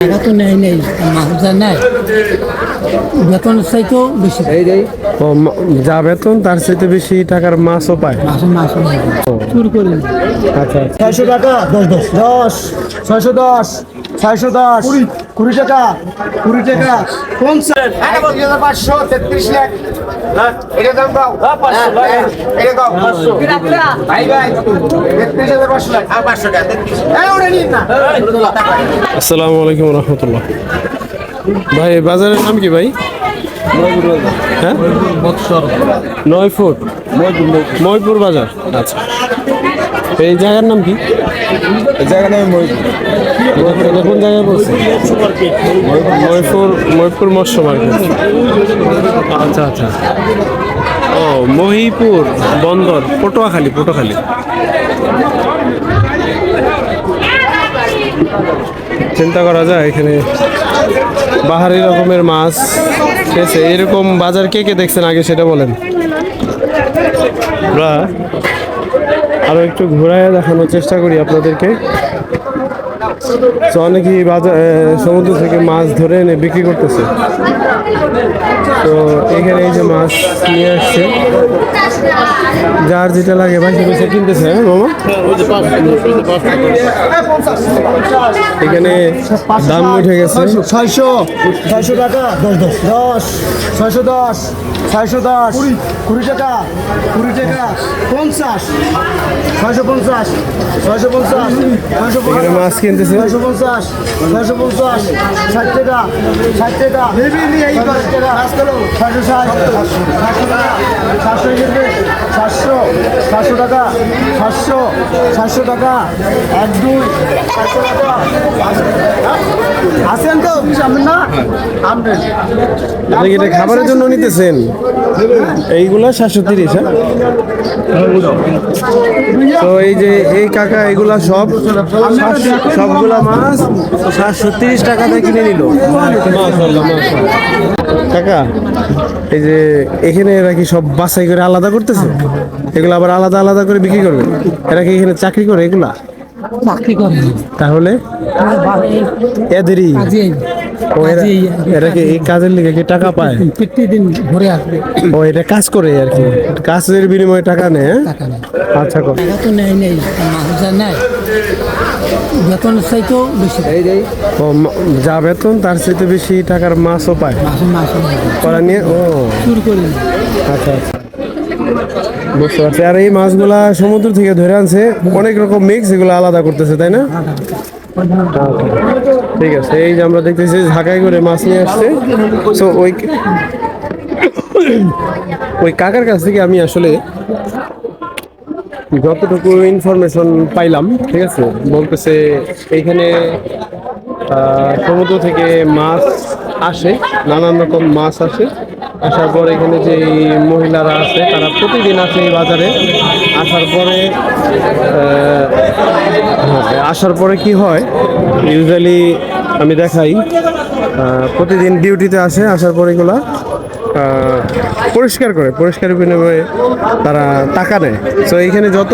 টাকা তো নেই নেই মানুষের নেই। বেতনের চাইতেও বেশি ও যা বেতন তার চাইতে বেশি টাকার মাছও পায়। চুর করি আচ্ছা আচ্ছা। ছয়শো টাকা দশ দশ। দশ ছয়শো দশ ছয়শো দশ। কুড়ি টাকা কুড়ি টাকা। পঞ্চাশ পাঁচশো তেত্রিশ লাখ। এটা দাম দাও। এটা দাও। পাঁচশো। ভাই ভাই তেত্রিশ হাজার পাঁচশো লাখ। আর পাঁচশো টাকা হ্যাঁ আসসালামু আলাইকুম রহমতুল্লাহ। ভাই বাজারের নাম কি ভাই? হ্যাঁ? নয় ফুট। ময়পুর বাজার। আচ্ছা। এই জায়গার নাম কি? জায়গা নেই এটা এটা কোন জায়গায় বলছে ময়পুর ময়পুর মৎস্য মার্কেট। আচ্ছা আচ্ছা। ও মহিপুর বন্দর পটুয়াখালী পটুয়াখালী। চিন্তা করা যায় এখানে। বাহারি রকমের মাছ ঠিক আছে এরকম বাজার কে কে দেখছেন? আগে সেটা বলেন। আমরা আরও একটু ঘোরায় দেখানোর চেষ্টা করি আপনাদেরকে। তো অনেকেই বাজার সমুদ্র থেকে মাছ ধরে এনে বিক্রি করতেছে। তো এখানে এই যে মাছ নিয়ে আসছে। যার যেটা লাগে ভাই সেটা কিনতেছে হ্যাঁ মামা? এখানে দাম উঠে গেছে। ছয়শো ছয়শো টাকা। দশ দশ দশ, ছয়শো দশ ছয়শো দশ কুড়ি টাকা কুড়ি টাকা। পঞ্চাশ। ছয়শো পঞ্চাশ। ছয়শো পঞ্চাশ। ছয়শো মাছ কিনতেছে। ছয়শো পঞ্চাশ। ছয়শো পঞ্চাশ। ষাট টাকা। ষাট টাকা। ষাট টাকা। ছয়শো ষাট। সাতশো টাকা। সাতশো সাতশো। টাকা। সাতশো। সাতশো টাকা। এক দুই। সাতশো টাকা। আছেন তো। না? আপনি এটা খাবারের জন্য নিতেছেন? এইগুলা সাতশো তিরিশ হ্যাঁ। তো এই যে এই কাকা এগুলা সব সবগুলা মাছ সাতশো তিরিশ টাকাতে কিনে নিল। কাকা এই যে এখানে এরা কি সব বাছাই করে আলাদা করতেছে? এগুলো আবার আলাদা আলাদা করে বিক্রি করবে? এরা কি এখানে চাকরি করে এগুলা? চাকরি করে। তাহলে? এদেরই। এরা কি এই কাজের লিগে কি টাকা পায়? প্রতিদিন ঘুরে আসবে। ও এটা কাজ করে আর কি? কাজের বিনিময়ে টাকা নেয় হ্যাঁ? আচ্ছা কর। টাকা তো নেই নেই নেই। বেতনের চাইতেও বেশি। ও যা বেতন তার চাইতে বেশি টাকার মাছও পায়। করা নিয়ে ও। চুর করি আচ্ছা আচ্ছা। বুঝতে পারছি। আর এই মাছগুলা সমুদ্র থেকে ধরে আনছে। অনেক রকম মিক্স এগুলো আলাদা করতেছে তাই না? আচ্ছা, ঠিক আছে, এই যে আমরা দেখতেছি ঢাকায় করে মাছ নিয়ে আসছে। তো ওই ওই কাকার কাছ থেকে আমি আসলে যতটুকু ইনফরমেশন পাইলাম, ঠিক আছে, বলতেছে এইখানে সমুদ্র থেকে মাছ আসে, নানান রকম মাছ আসে। আসার পর এখানে যে মহিলারা আছে, তারা প্রতিদিন আসে এই বাজারে। আসার পরে আসার পরে কি হয় ইউজুয়ালি আমি দেখাই প্রতিদিন ডিউটিতে আসে, আসার পরে এগুলা পরিষ্কার করে, পরিষ্কার বিনিময়ে তারা টাকা নেয়। তো এইখানে যত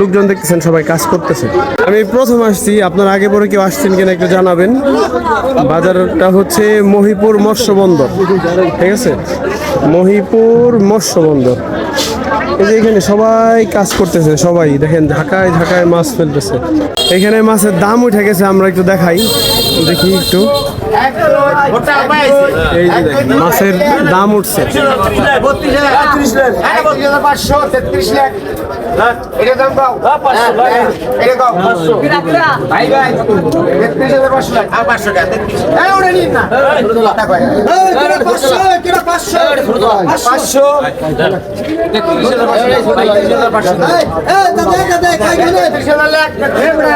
লোকজন দেখতেছেন, সবাই কাজ করতেছে। আমি প্রথম আসছি, আপনার আগে পরে কেউ আসছেন কিনা একটু জানাবেন। বাজারটা হচ্ছে মহিপুর মৎস্য বন্দর ঠিক আছে? মহিপুর মৎস্য বন্দর এই যে এখানে সবাই কাজ করতেছে, সবাই। দেখেন, ঢাকায় ঢাকায় মাছ ফেলতেছে। এখানে মাছের দাম উঠে গেছে আমরা একটু দেখাই দেখি একটু এই যে দেখেন, মাছের দাম উঠছে পাঁচশো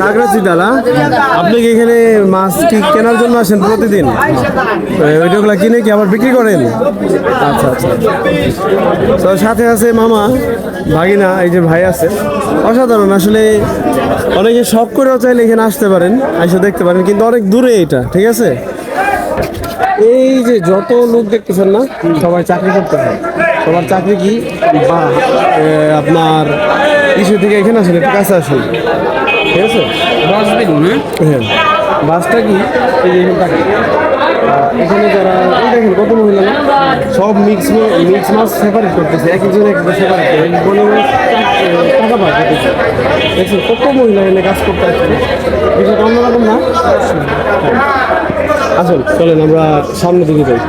লাখ এটা দাম দাও এটা দাও পাঁচশো ভাই ভাই তেত্রিশ হাজার পাঁচশো লাখ আর পাঁচশো টাকা তেত্রিশ হ্যাঁ ওটা নিন না? পাঁচশো তেত্রিশ হাজার পাঁচশো তেত্রিশ হাজার পাঁচশো তেত্রিশ হাজার লাখ পনেরো কি মাছ কাঁকড়া চিতালা আপনি কি এখানে মাছ কি কেনার জন্য আসেন প্রতিদিন? এ, ওইগুলা কিনে কি আবার বিক্রি করেন? আচ্ছা আচ্ছা। তো সাথে আছে মামা ভাগিনা এই যে ভাই আছে। অসাধারণ আসলে অনেকে শখ করেও চাইলে এখানে আসতে পারেন এসে দেখতে পারেন কিন্তু অনেক দূরে এটা ঠিক আছে? এই যে যত লোক দেখতেছেন না সবাই চাকরি করতেছে। সবার চাকরি কি? বা আপনার কিছু থেকে এখানে একটু কাছে আসেন। ঠিক আছে হ্যাঁ। বাসটা কি? এই যে এখানে এখানে যারা দেখেন কত মহিলা না? সব মিক্স মিক্স মাছ সেপারেট করতেছে এক একজন এক সেপারেট করে। বলে টাকা- করতেছে দেখছেন কত মহিলা এখানে কাজ করতে আসছে। বিষয়টা অন্যরকম না? আসুন চলেন আমরা সামনের দিকে যাই।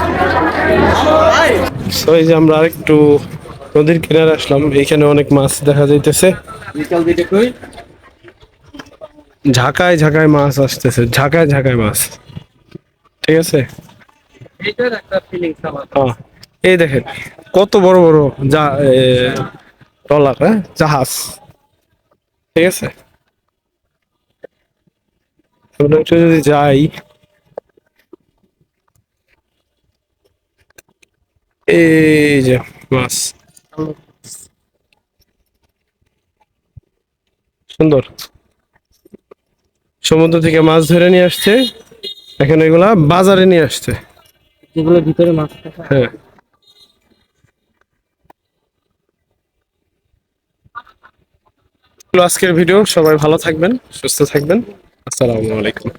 তো এই যে আমরা আরেকটু নদীর কিনারে আসলাম। এখানে অনেক মাছ দেখা যাইতেছে। ঝাঁকায় ঝাঁকায় মাছ আসতেছে ঝাঁকায় ঝাঁকায় মাছ। ঠিক আছে? এই দেখেন কত বড় বড় যা ট্রলার হ্যাঁ? জাহাজ। ঠিক আছে? যদি যাই এই যে মাছ। সুন্দর। সমুদ্র থেকে মাছ ধরে নিয়ে আসছে। এখন এগুলা বাজারে নিয়ে আসছে। যেগুলো ভিতরে মাছ হ্যাঁ। আজকের ভিডিও সবাই ভালো থাকবেন সুস্থ থাকবেন। আসসালামু আলাইকুম।